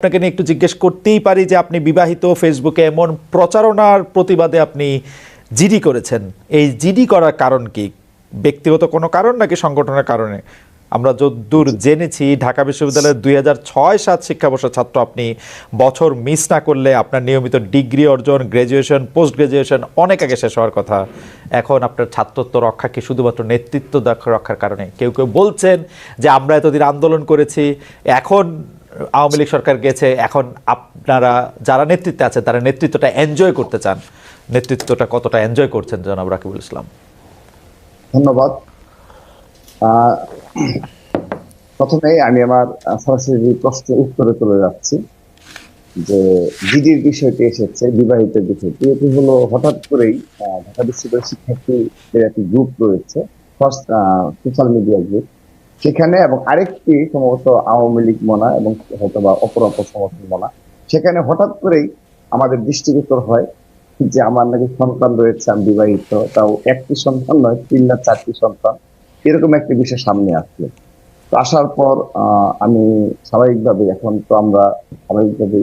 আপনাকে নিয়ে একটু জিজ্ঞেস করতেই পারি যে আপনি বিবাহিত, ফেসবুকে এমন প্রচারণার প্রতিবাদে আপনি জিডি করেছেন। এই জিডি করার কারণ কি? ব্যক্তিগত কোনো কারণ নাকি সংগঠনের কারণে? আমরা যদ্দূর জেনেছি, ঢাকা বিশ্ববিদ্যালয়ের দুই হাজার ছয় সাত শিক্ষাবর্ষের ছাত্র আপনি বছর মিস না করলে আপনার নিয়মিত ডিগ্রি অর্জন গ্র্যাজুয়েশন পোস্ট গ্র্যাজুয়েশন অনেক আগে শেষ হওয়ার কথা। এখন আপনার ছাত্রত্ব রক্ষা কি শুধুমাত্র নেতৃত্ব রক্ষার কারণে? কেউ কেউ বলছেন যে আমরা এতদিন আন্দোলন করেছি, এখন আওয়ামী লীগ সরকার গেছে, এখন আপনারা যারা নেতৃত্বে আছেন তারা নেতৃত্বটা এনজয় করতে চান। নেতৃত্বটা কতটা এনজয় করছেন, জনাব রাকিবুল ইসলাম? ধন্যবাদ। প্রথমে আমি আমার সরাসরি প্রশ্নের উত্তরে চলে যাচ্ছি, যে জিডির বিষয়টি এসেছে বিবাহিতের বিষয়টি, এটি হলো হঠাৎ করেই ঢাকা বিশ্ববিদ্যালয়ের শিক্ষার্থীদের একটি গ্রুপ রয়েছে ফার্স্ট সোশ্যাল মিডিয়া গ্রুপ সেখানে এবং আরেকটি সম্ভবত আওয়ামী লীগ মনা এবং হয়তো বা অপর অপর সমর্থন মনা, সেখানে হঠাৎ করেই আমাদের দৃষ্টিগোচর হয় যে আমার নাকি সন্তান রয়েছে, আমি বিবাহিত, তাও একটি সন্তান নয়, তিন না চারটি সন্তান, এরকম একটি বিষয় সামনে আসলো তো আসার পর আমি স্বাভাবিকভাবে এখন তো আমরা স্বাভাবিকভাবে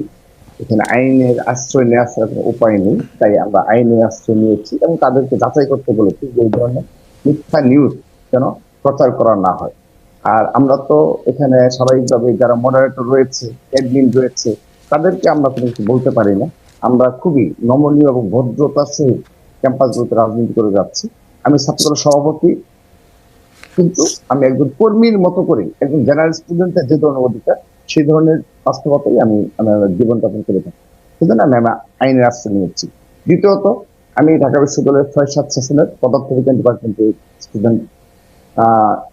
এখানে আইনের আশ্রয় নেওয়ার ছাড়া কোনো উপায় নেই, তাই আমরা আইনের আশ্রয় নিয়েছি এবং তাদেরকে যাচাই করতে বলেছি যে এই ধরনের মিথ্যা নিউজ যেন প্রচার করা না হয়। আর আমরা তো এখানে স্বাভাবিকভাবে যারা মডারেটর রয়েছে অ্যাডমিন রয়েছে, তাদেরকে আমরা কোনো কিছু বলতে পারি না। আমরা খুবই নমনীয় এবং ভদ্রতার সহিত ক্যাম্পাসগুলোতে রাজনীতি করে যাচ্ছি। আমি ছাত্র সভাপতি, কিন্তু আমি একজন কর্মীর মতো করে, একজন জেনারেল স্টুডেন্টের যে ধরনের অধিকার, সেই ধরনের বাস্তবতাই আমি আমার জীবনযাপন করে থাকি। সেজন্য আমি আমার আইনের আশ্রয় নিয়েছি। দ্বিতীয়ত, আমি ঢাকা বিশ্ববিদ্যালয়ের ছয় সাত সেশনের পদার্থবিজ্ঞান ডিপার্টমেন্টের স্টুডেন্ট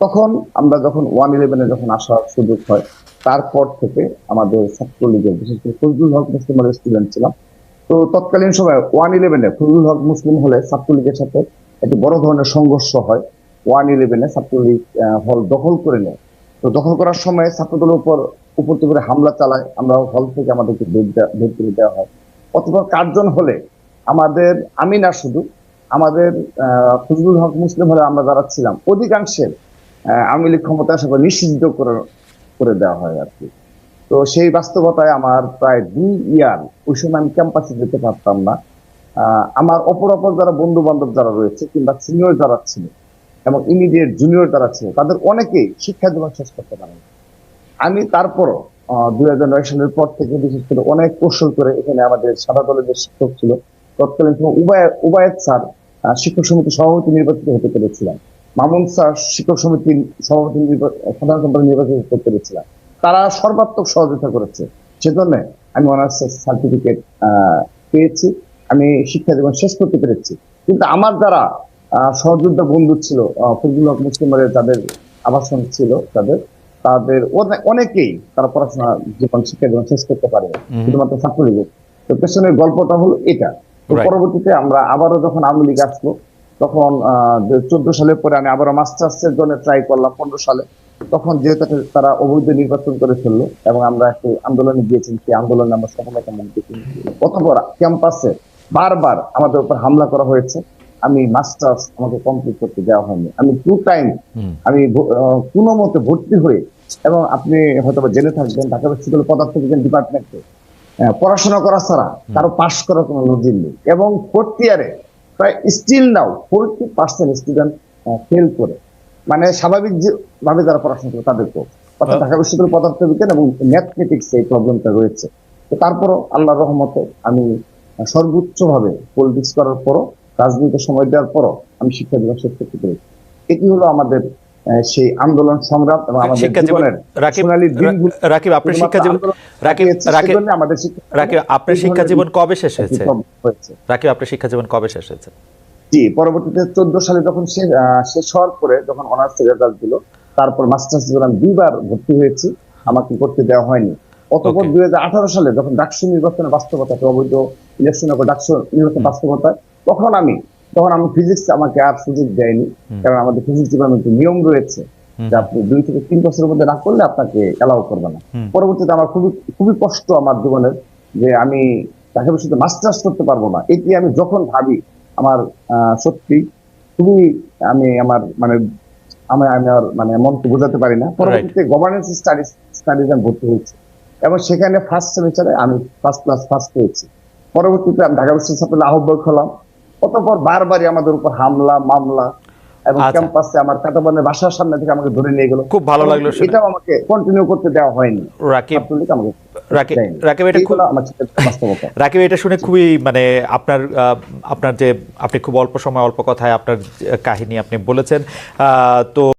তখন আমরা যখন ওয়ান ইলেভেনে যখন আসার সুযোগ হয়, তারপর থেকে আমাদের ছাত্রলীগের, বিশেষ করে ফজলুল হক মুসলিমের স্টুডেন্ট ছিলাম। তো তৎকালীন সময় ওয়ান ইলেভেনে ফজলুল হক মুসলিম হলে ছাত্রলীগের সাথে একটি বড় ধরনের সংঘর্ষ হয়। ওয়ান ইলেভেনে ছাত্রলীগ হল দখল করে নেয়। তো দখল করার সময় ছাত্রদলের উপর উপর থেকে হামলা চালায়। আমরা হল থেকে আমাদেরকে বের করে দেওয়া হয়। অথবা কার্জন হলে আমাদের আমি না শুধু আমাদের ফজলুল হক মুসলিম হলে আমরা যারা ছিলাম অধিকাংশের আওয়ামী লীগ ক্ষমতা আসার নিষিদ্ধ করে করে দেওয়া হয় আর কি। তো সেই বাস্তবতায় আমার প্রায় দুই ইয়ার ওই সময় আমি ক্যাম্পাসে যেতে পারতাম না। আমার অপর অপর যারা বন্ধু বান্ধব যারা রয়েছে কিংবা সিনিয়র যারা ছিল এবং ইমিডিয়েট জুনিয়র যারা ছিল, তাদের অনেকেই শিক্ষা জীবন শেষ করতে পারেন। আমি তারপরও দুই হাজার নয় সালের পর থেকে বিশেষ করে অনেক কৌশল করে এখানে আমাদের সাদা দলের যে শিক্ষক ছিল। তৎকালীন উবায় উবায়ত স্যার শিক্ষক সমিতির সভাপতি নির্বাচিত হতে পেরেছিলাম। মামুন স্যার শিক্ষক সমিতির সভাপতি সাধারণ সম্পাদক নির্বাচিত হতে পেরেছিলাম। তারা সর্বাত্মক সহযোগিতা করেছে। সেজন্য আমি অনার্স সার্টিফিকেট পেয়েছি। আমি শিক্ষা জীবন শেষ করতে পেরেছি। কিন্তু আমার যারা আহ, সহযোদ্ধা বন্ধু ছিল ফজলুল হক মুসলিমের যাদের আবাসন ছিল তাদের। তাদের অনে- অনেকেই তারা পড়াশোনা জীবন শিক্ষা জীবন শেষ করতে পারে শুধুমাত্র ছাত্রলীগের। তো পেছনের গল্পটা হলো এটা। তো পরবর্তীতে আমরা আবারও যখন আওয়ামী লীগ আসলো তখন চোদ্দ সালের পরে আমি আবারও মাস্টার্সের জন্য ট্রাই করলাম পনেরো সালে। তখন যেহেতু তারা অবৈধ নির্বাচন করে ফেলল এবং আমরা একটু আন্দোলনে গিয়েছি সেই আন্দোলনে আমরা সফলতা দেখি অতপর ক্যাম্পাসে বারবার আমাদের উপর হামলা করা হয়েছে। আমি মাস্টার্স আমাকে কমপ্লিট করতে দেওয়া হয়নি। আমি টু টাইম আমি কোনো মতে ভর্তি হয়ে এবং আপনি হয়তো জেনে থাকবেন ঢাকা বিশ্ববিদ্যালয় পদার্থ বিজ্ঞান ডিপার্টমেন্টে পড়াশোনা করা ছাড়া কারও পাশ করার কোনো নজির নেই। এবং ফোর্থ ইয়ারে প্রায় still now forty percent student fail করে। মানে স্বাভাবিক যে ভাবে যারা পড়াশোনা করে তাদেরকেও। অর্থাৎ ঢাকা বিশ্ববিদ্যালয় পদার্থ বিজ্ঞান এবং ম্যাথমেটিক্স এই প্রবলেমটা রয়েছে। তো তারপরও আল্লাহর রহমতে আমি সর্বোচ্চ ভাবে পলিটিক্স করার পরও রাজনীতিতে সময় দেওয়ার পরও আমি শিক্ষা শেষ করতে পেরেছি এটি হলো আমাদের সেই আন্দোলন সংগ্রাম এবং আমাদের জীবনের রাকিব সোনালী দিনগুলো রাকিব আপনার শিক্ষা জীবন রাকিব রাকিব আমাদের রাকিব আপনার শিক্ষা জীবন কবে শেষ হয়েছে? রাকিব আপনার শিক্ষা জীবন কবে শেষ হয়েছে? জি পরবর্তীতে চোদ্দ সালে যখন শেষ হওয়ার পরে যখন অনার্স রেজাল্ট দিল তারপর মাস্টার্স জীবন দুইবার ভর্তি হয়েছি। আমাকে করতে দেওয়া হয়নি। অতপর দুই হাজার আঠারো সালে যখন ডাকসু নির্বাচনের বাস্তবতা অবৈধ ইলেকশন ডাকসু নির্বাচন বাস্তবতা তখন আমি তখন আমি ফিজিক্স আমাকে আর সুযোগ দেয়নি। কারণ আমাদের ফিজিক্স ডিপার্টমেন্টে নিয়ম রয়েছে যে আপনি দুই থেকে তিন বছরের মধ্যে না করলে আপনাকে এলাও করবে না। পরবর্তীতে আমার খুবই খুবই কষ্ট আমার জীবনের যে আমি ঢাকা বিশ্ববিদ্যালয়ে মাস্টার্স করতে পারব না। এটি আমি যখন ভাবি আমার সত্যি খুবই আমি আমার মানে আমি আমি আর মানে মনকে বোঝাতে পারি না। পরবর্তীতে গভর্নেন্স স্টাডিজ স্টাডিজ আমি ভর্তি হয়েছি। এবং সেখানে ফার্স্ট সেমিস্টারে আমি ফার্স্ট ক্লাস ফার্স্ট পেয়েছি। পরবর্তীতে আমি ঢাকা বিশ্ববিদ্যালয়ে আহ্বায়ক হলাম। অতঃপর বারবারই আমাদের উপর হামলা মামলা এবং আচ্ছা। ক্যাম্পাসে আমার কাটাবানের বাসার সামনে থেকে আমাকে ধরে নিয়ে গেল। খুব ভালো লাগল এটাও আমাকে কন্টিনিউ করতে দেওয়া হয়নি। রাকিব আমাকে রাকিব-। এটা খুব- রাকিব শুনে খুবই মানে আপনার আহ, আপনার যে আপনি খুব অল্প সময় অল্প কথায় আপনার কাহিনী আপনি বলেছেন। আহ, তো